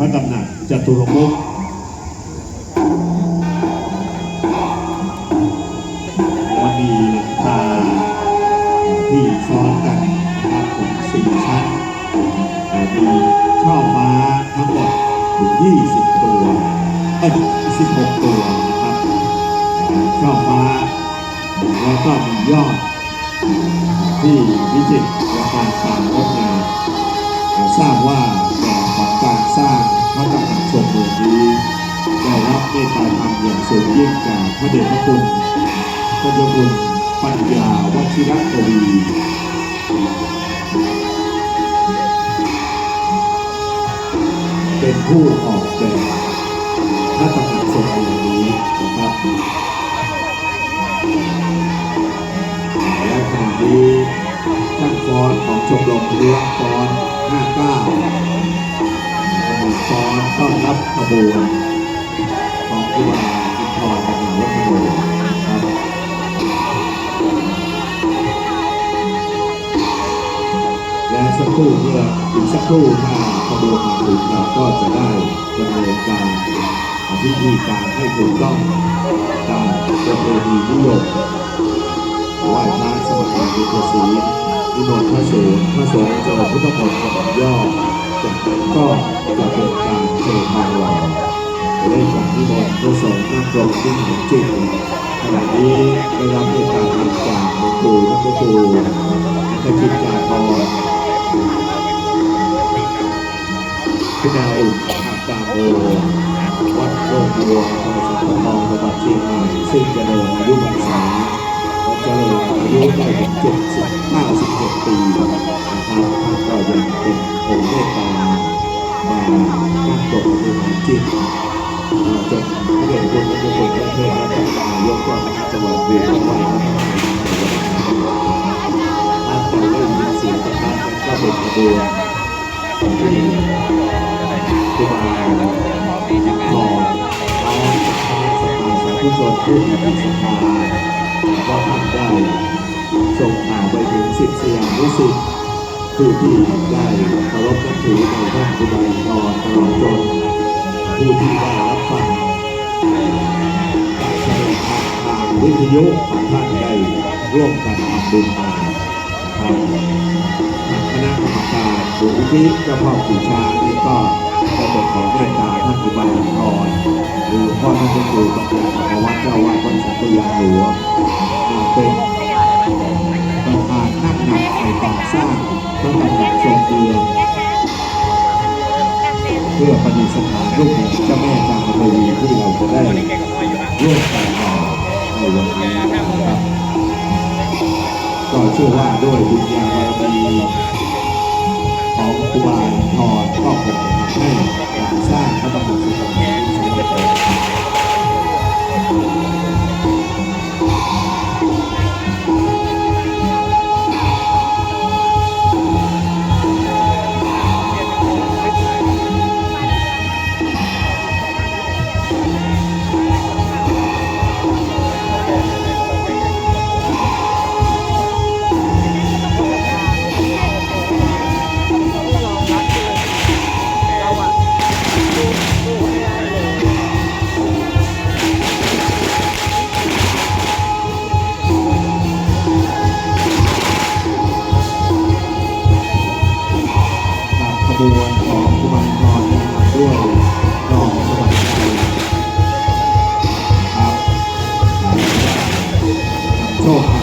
ระตำหนักจตุรมุขและมีหลังคาที่ซ้อนกันนะครับถึงสี่ชั้นและมีช่อฟ้าทั้งหมดถึง20 ตัวเอ้ย16 ตัวนะครับช่อฟ้าแล้วก็มียอดที่วิจิตร สูงยิ่งจากพระเดชพระคุณพระเจ้าคุณปัญญาวชิรกวีเป็นผู้ออกแบบพระตำหนักทรงเมืองนี้นะครับและขณะนี้ช่างฟ้อนของชมรมเรือฟ้อน59กำลังฟ้อนต้อนรับขบวนของครูบา อินทรปัญญาวัฒโนครับและสักครู่เมื่ออีกสักครู่ถ้าขบวนมาถึงเราก็จะได้ดำเนินการพิธีการให้ถูกต้องตามประเพณีนิยมไหว้พระสมัครบุญศรีนิมนต์พระสงฆ์พระสงฆ์จะพุทธมนต์สมัครย่อจากนั้นก็จะเป็นการเททางหล่อจะ ได้จากนิมนต์พระสงนั่งตรงที่หนจริงขณะนี้ได้รับเมตตาธรรมจากหลวงปู่นักปู่พระจิตจาพรพินาอุปอาจารย์โอวัดโลกบัวอำเภอสัมพันธ์ทองจังหวัดเชียงใหม่ซึ่งจะเดินอายุพรรษาเจริญอายุได้ถึงเจ็ดสิบห้าสิบเจ็ดปีนะครับท่านก็ยังเป็นองค์เมตตามาตั้งตกในหาจิต ผู้มีจิตศรัทธาก็ทำได้ส่งข่าวไปถึงสิทธิสยามนิสิตผู้ที่ได้เคารพนับถือในท่านครูบาอินทรตลอดจนผู้ที่ได้รับฟัง วิทยุของท่านได้ร่วมกันทำบุญมาครับคณะกรรมการบุญที่เจ้าพ่อปู่ชานี่ก็ได้ไปของเมตตาท่านครูบาอินทรหรือพ่อท่านเจ้าปู่ปัญญาธรรมวัดเจ้าวัดวัดสัตยาหลวงเป็นประธานนั่งหนักในการสร้างพระตำหนักทรงเมืองเพื่อประดิษฐานรูปเจ้าแม่จามเทวีที่เราจะได้ร่วมกัน วันนี้นะครับก็เชื่อว่าด้วยบุญญาบารมีของครูบาอินทรก็คงทำให้การสร้างพระตำหนักทรงเมืองนี้สำเร็จกับข บัวของกุมารทองนะคับด้วยรองสวัสดิ์ใครับโชค